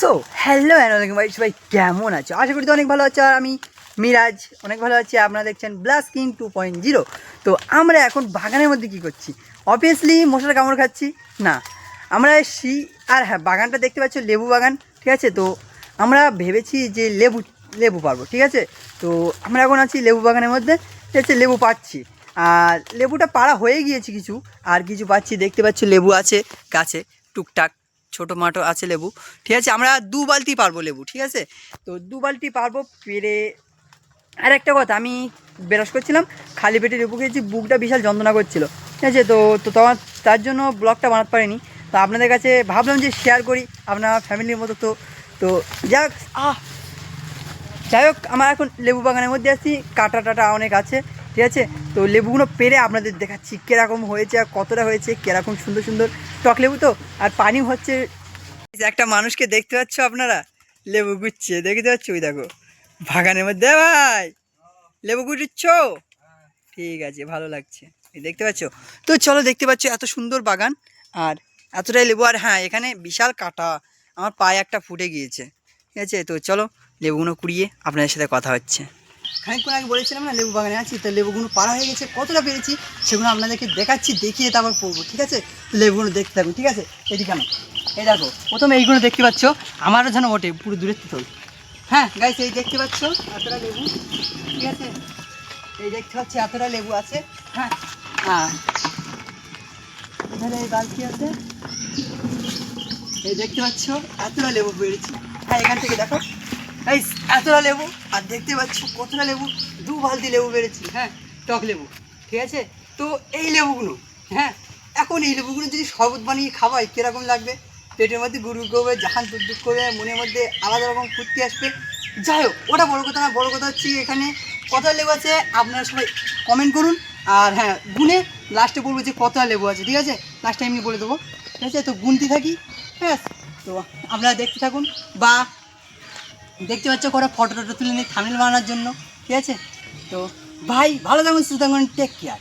So hello and ভাই সবাই কেমন আছো? আশা করি তো অনেক ভালো আছো আর আমি মিরাজ অনেক ভালো আছি। আপনারা দেখছেন blast king two point zero তো আমরা এখন বাগানের মধ্যে কী করছি? অবভিয়াসলি মশার কামড় খাচ্ছি। না, আমরা এসছি আর হ্যাঁ বাগানটা দেখতে পাচ্ছ, লেবু বাগান, ঠিক আছে? তো আমরা ভেবেছি যে লেবু লেবু পারব, ঠিক আছে? তো আমরা এখন আছি লেবু বাগানের মধ্যে, ঠিক আছে? লেবু পাচ্ছি। আর লেবুটা পাড়া হয়ে গিয়েছে কিছু। আর কিছু পাচ্ছি, দেখতে পাচ্ছ, লেবু আছে গাছে, টুকটাক। ছোটো মাটো আছে লেবু। ঠিক আছে, আমরা দু বালতি পারব লেবু, ঠিক আছে? তো দু বালতি পারব, পেরে আর একটা কথা, আমি বেরস করছিলাম, খালি পেটে লেবু খেয়েছি, বুকটা বিশাল যন্ত্রণা করছিল। ঠিক আছে, তো তো তখন তার জন্য ব্লগটা বানাতে পারিনি। তো আপনাদের কাছে ভাবলাম যে শেয়ার করি, আপনার ফ্যামিলির মতো তো। তো যাক, আহ! যাই হোক, আমার এখন লেবু বাগানের মধ্যে আছি কাটা টাটা অনেক আছে। ঠিক আছে? তো লেবুগুলো পেরে আপনাদের দেখাচ্ছি কীরকম হয়েছে আর কতটা হয়েছে, কীরকম সুন্দর সুন্দর টক লেবু তো? আর পানি হচ্ছে একটা মানুষকে দেখতে পাচ্ছ আপনারা? লেবু গুচ্ছে, দেখতে পাচ্ছ? ওই দেখো, বাগানের মধ্যে ভাই! লেবু গুচ্ছ? ঠিক আছে, ভালো লাগছে। দেখতে পাচ্ছ? তো চলো দেখতে পাচ্ছ এত সুন্দর বাগান, আর এতটাই লেবু, আর হ্যাঁ এখানে বিশাল কাটা, আমার পায়ে একটা ফুটে গিয়েছে। ঠিক আছে? তো চলো লেবুগুলো কুড়িয়ে আপনাদের সাথে কথা হচ্ছে। খানিকক্ষণ আগে বলেছিলাম না লেবু বাগানে আছি, তো লেবুগুলো পাড়া হয়ে গেছে, কতটা পেরেছি সেগুলো আপনাদেরকে দেখাচ্ছি, দেখিয়ে তারপর পড়ব ঠিক আছে? তো লেবুগুলো দেখতে থাকুন, ঠিক আছে? এদিকে কেন এই দেখো, প্রথমে এইগুলো দেখতে পাচ্ছ, আমারও যেন ওঠে পুরো দূরের তো হ্যাঁ গাইস এই দেখতে পাচ্ছ, এতটা লেবু, ঠিক আছে? এই দেখতে পাচ্ছি, এতটা লেবু আছে হ্যাঁ? হ্যাঁ এই বালতি আছে। এই দেখতে পাচ্ছ, এতটা লেবু পেরেছি। হ্যাঁ এখান থেকে দেখো। এই, এতটা লেবু? আর দেখতে পাচ্ছ কতটা লেবু? দু বালতি লেবু বেড়েছি। হ্যাঁ টক লেবু, ঠিক আছে? তো এই লেবুগুলো হ্যাঁ এখন এই লেবুগুলো যদি শরবত বানিয়ে খাওয়াই, কীরকম লাগবে? পেটের মধ্যে গুরু করবে জাহান দুক করবে মনের মধ্যে আলাদা রকম ফুর্তি আসবে। যাই হোক, ওটা বড় কথা না, বড় কথা হচ্ছে এখানে কতটা লেবু আছে, আপনারা সবাই কমেন্ট করুন। আর হ্যাঁ গুনে লাস্টে বলব যে কতটা লেবু আছে, ঠিক আছে? লাস্টে এমনি বলে দেবো। ঠিক আছে? তো গুনতে থাকি হ্যাঁ তো আপনারা দেখতে থাকুন বা দেখতে পাচ্ছ কটা ফটো টটো তুলে নিই থামিল বানানোর জন্য, ঠিক আছে? তো ভাই, ভালো থাকুন থাকুন টেক কেয়ার